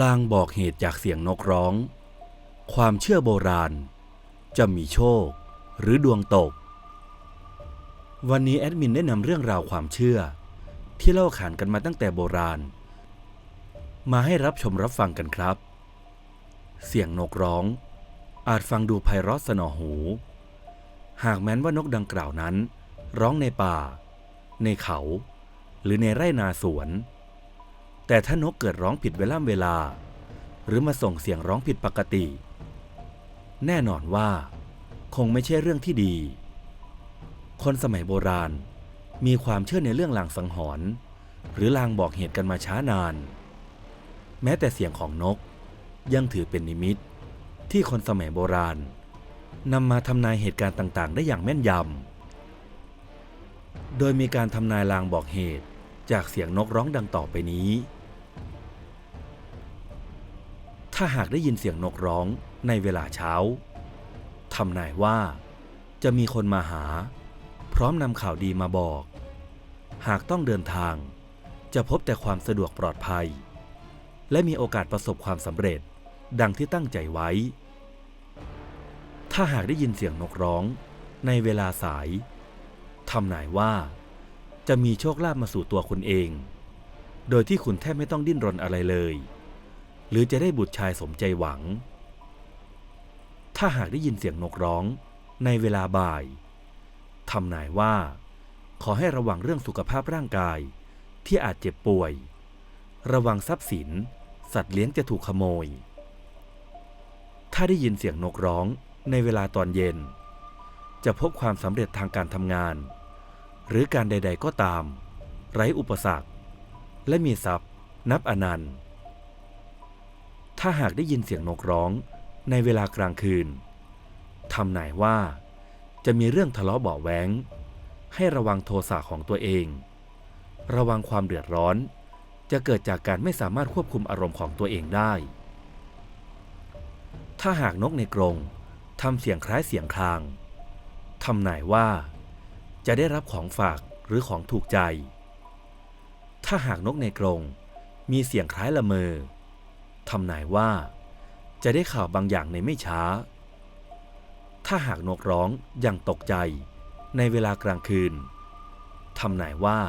ลางบอกเหตุจากเสียงนกร้อง ความเชื่อโบราณ จะมีโชค หรือดวงตก วันนี้แอดมินได้นำเรื่องราวความเชื่อ ที่เล่าขานกันมาตั้งแต่โบราณ มาให้รับชมรับฟังกันครับ เสียงนกร้อง อาจฟังดูไพเราะสนอหู หากแม้นว่านกดังกล่าวนั้น ร้องในป่า ในเขา หรือในไร่นาสวน แต่ถ้านกเกิดร้องผิดเวล่ำเวลา หรือมาส่งเสียงร้องผิดปกติ แน่นอนว่า คงไม่ใช่เรื่องที่ดี คนสมัยโบราณมีความเชื่อในเรื่องลางสังหรณ์หรือลางบอกเหตุกันมาช้านาน แม้แต่เสียงของนกยังถือเป็นนิมิต ที่คนสมัยโบราณนำมาทำนายเหตุการณ์ต่างๆ ได้อย่างแม่นยำ โดยมีการทำนายลางบอกเหตุ จากเสียงนกร้องดังต่อไปนี้ ถ้าหากได้ยินเสียงนกร้องในเวลาเช้าทำนายว่า จะมีคนมาหา พร้อมนำข่าวดีมาบอก หากต้องเดินทาง จะพบแต่ความสะดวกปลอดภัย และมีโอกาสประสบความสำเร็จดังที่ตั้งใจไว้ ถ้าหากได้ยินเสียงนกร้องในเวลาสายทำนายว่า จะมีโชคลาภมาสู่ตัวคุณเอง โดยที่คุณแทบไม่ต้องดิ้นรนอะไรเลย หรือจะได้บุตรชายสมใจหวัง ถ้าหากได้ยินเสียงนกร้องในเวลาบ่ายทำนายว่า ขอให้ระวังเรื่องสุขภาพร่างกายที่อาจเจ็บป่วย ระวังทรัพย์สิน สัตว์เลี้ยงจะถูกขโมย ถ้าได้ยินเสียงนกร้องในเวลาตอนเย็น จะพบความสำเร็จทางการทำงาน หรือการใด ๆ ก็ตาม ไร้อุปสรรค และมีทรัพย์ นับอนันต์ ถ้าหากได้ยินเสียงนกร้องในเวลากลางคืนทำนายว่า จะมีเรื่องทะเลาะเบาะแว้งให้ระวังโทสะของตัวเอง ระวังความเดือดร้อน จะเกิดจากการไม่สามารถควบคุมอารมณ์ของตัวเองได้ ถ้าหากนกในกรงทำเสียงคล้ายเสียงคลางทำนายว่า จะได้รับของฝากหรือของถูกใจ ถ้าหากนกในกรงมีเสียงคล้ายละเมอทำนายว่า จะได้ข่าวบางอย่างในไม่ช้า ถ้าหากนกร้องอย่างตกใจในเวลากลางคืนทำนายว่า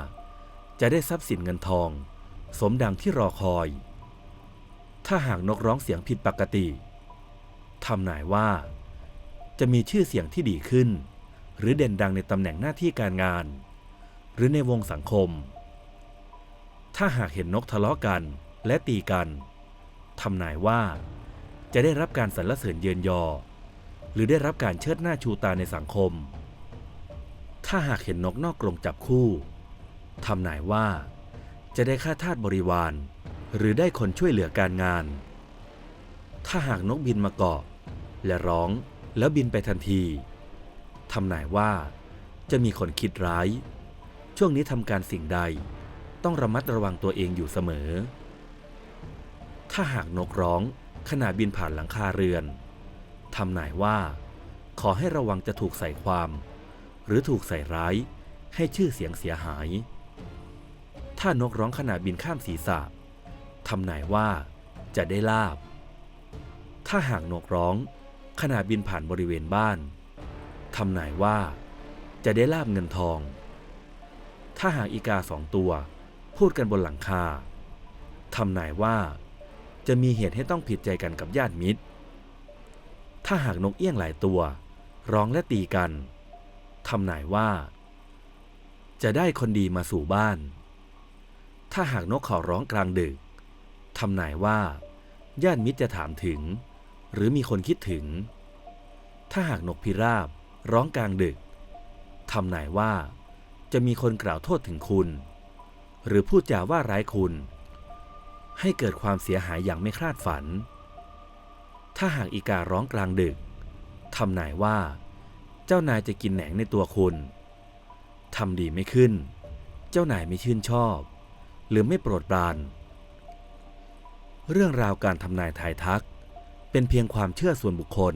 จะได้ทรัพย์สินเงินทอง สมดังที่รอคอย ถ้าหากนกร้องเสียงผิดปกติทำนายว่า จะมีชื่อเสียงที่ดีขึ้น หรือเด่นดังในตำแหน่งหน้าที่การงาน หรือในวงสังคม ถ้าหากเห็นนกทะเลาะกันและตีกันทำนายว่า จะได้รับการสรรเสริญเยินยอ หรือได้รับการเชิดหน้าชูตาในสังคม ถ้าหากเห็นนกนอกกรงจับคู่ทำนายว่า จะได้ค่าทาสบริวาร หรือได้คนช่วยเหลือการงาน ถ้าหากนกบินมาเกาะ และร้องแล้วบินไปทันที ทำนายว่า จะมีคนคิดร้าย ช่วงนี้ทำการสิ่งใด ต้องระมัดระวังตัวเองอยู่เสมอ ถ้าหากนกร้องขณะบินผ่านหลังคาเรือนทำนายว่า ขอให้ระวังจะถูกใส่ความ หรือถูกใส่ร้ายให้ชื่อเสียงเสียหาย ถ้านกร้องขณะบินข้ามศีรษะทำนายว่าจะได้ลาบ ถ้าหากนกร้องขณะบินผ่านบริเวณบ้าน ทำนายว่า จะได้ลาบเงินทอง ถ้าหากอีกาสองตัว พูดกันบนหลังคาทำนายว่า จะมีเหตุให้ต้องผิดใจกันกับญาติมิตร ถ้าหากนกเอี้ยงหลายตัว ร้องและตีกันทำนายว่า จะได้คนดีมาสู่บ้าน ถ้าหากนกเขาร้องกลางดึกทำนายว่า ญาติมิตรจะถามถึง หรือมีคนคิดถึง ถ้าหากนกพิราบ ร้องกลางดึกทำนายว่าจะมีคนกล่าวโทษถึงคุณ หรือพูดจาว่าร้ายคุณ ให้เกิดความเสียหายอย่างไม่คาดฝัน ถ้าหากอีการ้องกลางดึกทำนายว่า เจ้านายจะกินแหนงในตัวคุณทำดีไม่ขึ้น เจ้านายไม่ชื่นชอบ หรือไม่โปรดปราน เรื่องราวการทำนายทายทัก เป็นเพียงความเชื่อส่วนบุคคล